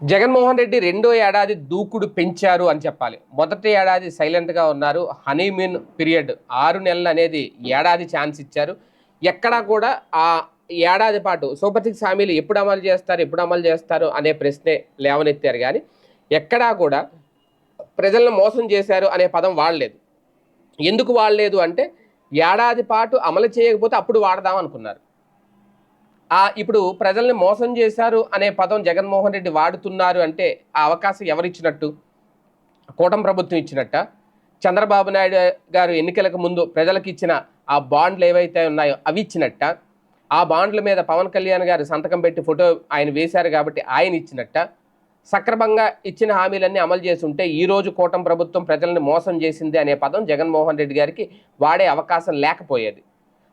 జగన్మోహన్ రెడ్డి రెండో ఏడాది దూకుడు పెంచారు అని చెప్పాలి. మొదటి ఏడాది సైలెంట్గా ఉన్నారు. హనీమూన్ పీరియడ్ ఆరు నెలలు అనేది ఏడాది ఛాన్స్ ఇచ్చారు. ఎక్కడా కూడా ఆ ఏడాది పాటు సూపర్ సిక్స్ హామీలు ఎప్పుడు అమలు చేస్తారు ఎప్పుడు అమలు చేస్తారు అనే ప్రశ్నే లేవనెత్తారు కానీ ఎక్కడా కూడా ప్రజలను మోసం చేశారు అనే పదం వాడలేదు. ఎందుకు వాడలేదు అంటే ఏడాది పాటు అమలు చేయకపోతే అప్పుడు వాడదాం అనుకున్నారు. ఆ ఇప్పుడు ప్రజల్ని మోసం చేశారు అనే పదం జగన్మోహన్ రెడ్డి వాడుతున్నారు అంటే ఆ అవకాశం ఎవరిచ్చినట్టు? కూటమి ప్రభుత్వం ఇచ్చినట్ట? చంద్రబాబు నాయుడు గారు ఎన్నికలకు ముందు ప్రజలకు ఇచ్చిన ఆ బాండ్లు ఏవైతే ఉన్నాయో అవి ఇచ్చినట్ట? ఆ బాండ్ల మీద పవన్ కళ్యాణ్ గారు సంతకం పెట్టి ఫోటో ఆయన వేశారు కాబట్టి ఆయన ఇచ్చినట్ట? సక్రమంగా ఇచ్చిన హామీలన్నీ అమలు చేసి ఉంటే ఈరోజు కూటమి ప్రభుత్వం ప్రజల్ని మోసం చేసింది అనే పదం జగన్మోహన్ రెడ్డి గారికి వాడే అవకాశం లేకపోయేది.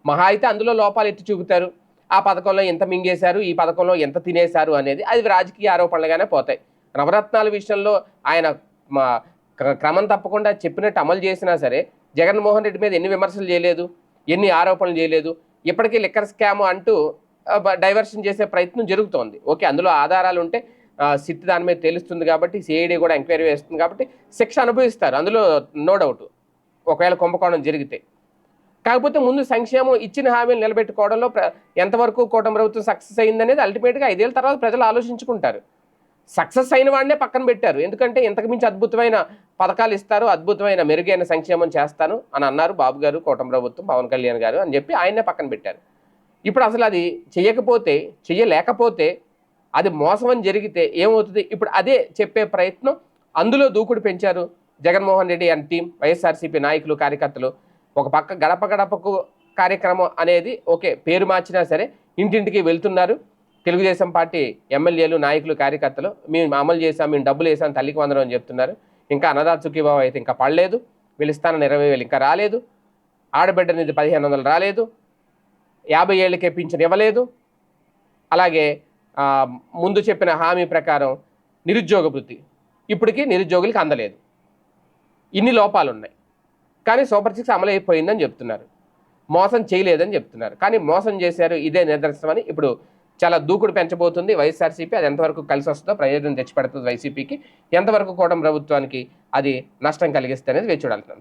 మహా అయితే అందులో లోపాలు ఎత్తి చూపుతారు. ఆ పథకంలో ఎంత మింగేశారు ఈ పథకంలో ఎంత తినేశారు అనేది అది రాజకీయ ఆరోపణలుగానే పోతాయి. నవరత్నాల విషయంలో ఆయన మా క్రమం తప్పకుండా చెప్పినట్టు అమలు చేసినా సరే జగన్మోహన్ రెడ్డి మీద ఎన్ని విమర్శలు చేయలేదు ఎన్ని ఆరోపణలు చేయలేదు ఇప్పటికీ లిక్కర్ స్కామ్ అంటూ డైవర్షన్ చేసే ప్రయత్నం జరుగుతోంది. ఓకే అందులో ఆధారాలు ఉంటే సిట్ దాని మీద తెలుస్తుంది కాబట్టి సిఐడి కూడా ఎంక్వైరీ వేస్తుంది కాబట్టి శిక్ష అనుభవిస్తారు. అందులో నో డౌట్. ఒకవేళ కుంభకోణం జరిగితే. కాకపోతే ముందు సంక్షేమం ఇచ్చిన హామీలు నిలబెట్టుకోవడంలో ప్ర- ఎంతవరకు కూటమి ప్రభుత్వం సక్సెస్ అయిందనేది అల్టిమేట్గా ఐదేళ్ళ తర్వాత ప్రజలు ఆలోచించుకుంటారు. సక్సెస్ అయిన వాడినే పక్కన పెట్టారు. ఎందుకంటే ఇంతకుమించి అద్భుతమైన పథకాలు ఇస్తారు అద్భుతమైన మెరుగైన సంక్షేమం చేస్తాను అని అన్నారు బాబు గారు కూటమి ప్రభుత్వం పవన్ కళ్యాణ్ గారు అని చెప్పి ఆయన్నే పక్కన పెట్టారు. ఇప్పుడు అసలు అది చెయ్యకపోతే చెయ్యలేకపోతే అది మోసం అని జరిగితే ఏమవుతుంది? ఇప్పుడు అదే చెప్పే ప్రయత్నం అందులో దూకుడు పెంచారు Jaganmohan Reddy and team YSRCP నాయకులు కార్యకర్తలు. ఒక పక్క గడప గడపకు కార్యక్రమం అనేది ఓకే పేరు మార్చినా సరే ఇంటింటికి వెళ్తున్నారు. తెలుగుదేశం పార్టీ ఎమ్మెల్యేలు నాయకులు కార్యకర్తలు మేము అమలు చేసాం మేము డబ్బులు వేసాం తల్లికి వందరం అని చెప్తున్నారు. ఇంకా అన్నదాత సుఖీబాబు అయితే ఇంకా పడలేదు. పిలుస్తానని ఇరవై వేలు ఇంకా రాలేదు. ఆడబిడ్డ నిధి పదిహేను వందలు రాలేదు. యాభై ఏళ్ళకే పింఛన్ ఇవ్వలేదు. అలాగే ముందు చెప్పిన హామీ ప్రకారం నిరుద్యోగ వృత్తి ఇప్పటికీ నిరుద్యోగులకు అందలేదు. ఇన్ని లోపాలు ఉన్నాయి కానీ సూపర్ సిక్స్ అమలు అయిపోయిందని చెప్తున్నారు. మోసం చేయలేదని చెప్తున్నారు. కానీ మోసం చేశారు ఇదే నిదర్శనం అని ఇప్పుడు చాలా దూకుడు పెంచబోతుంది వైఎస్ఆర్సీపీ. అది ఎంతవరకు కలిసి వస్తుందో ప్రయోజనం తెచ్చిపెడుతుంది వైసీపీకి. ఎంతవరకు కూటమి ప్రభుత్వానికి అది నష్టం కలిగిస్తే అనేది వేచి చూడాల్సిన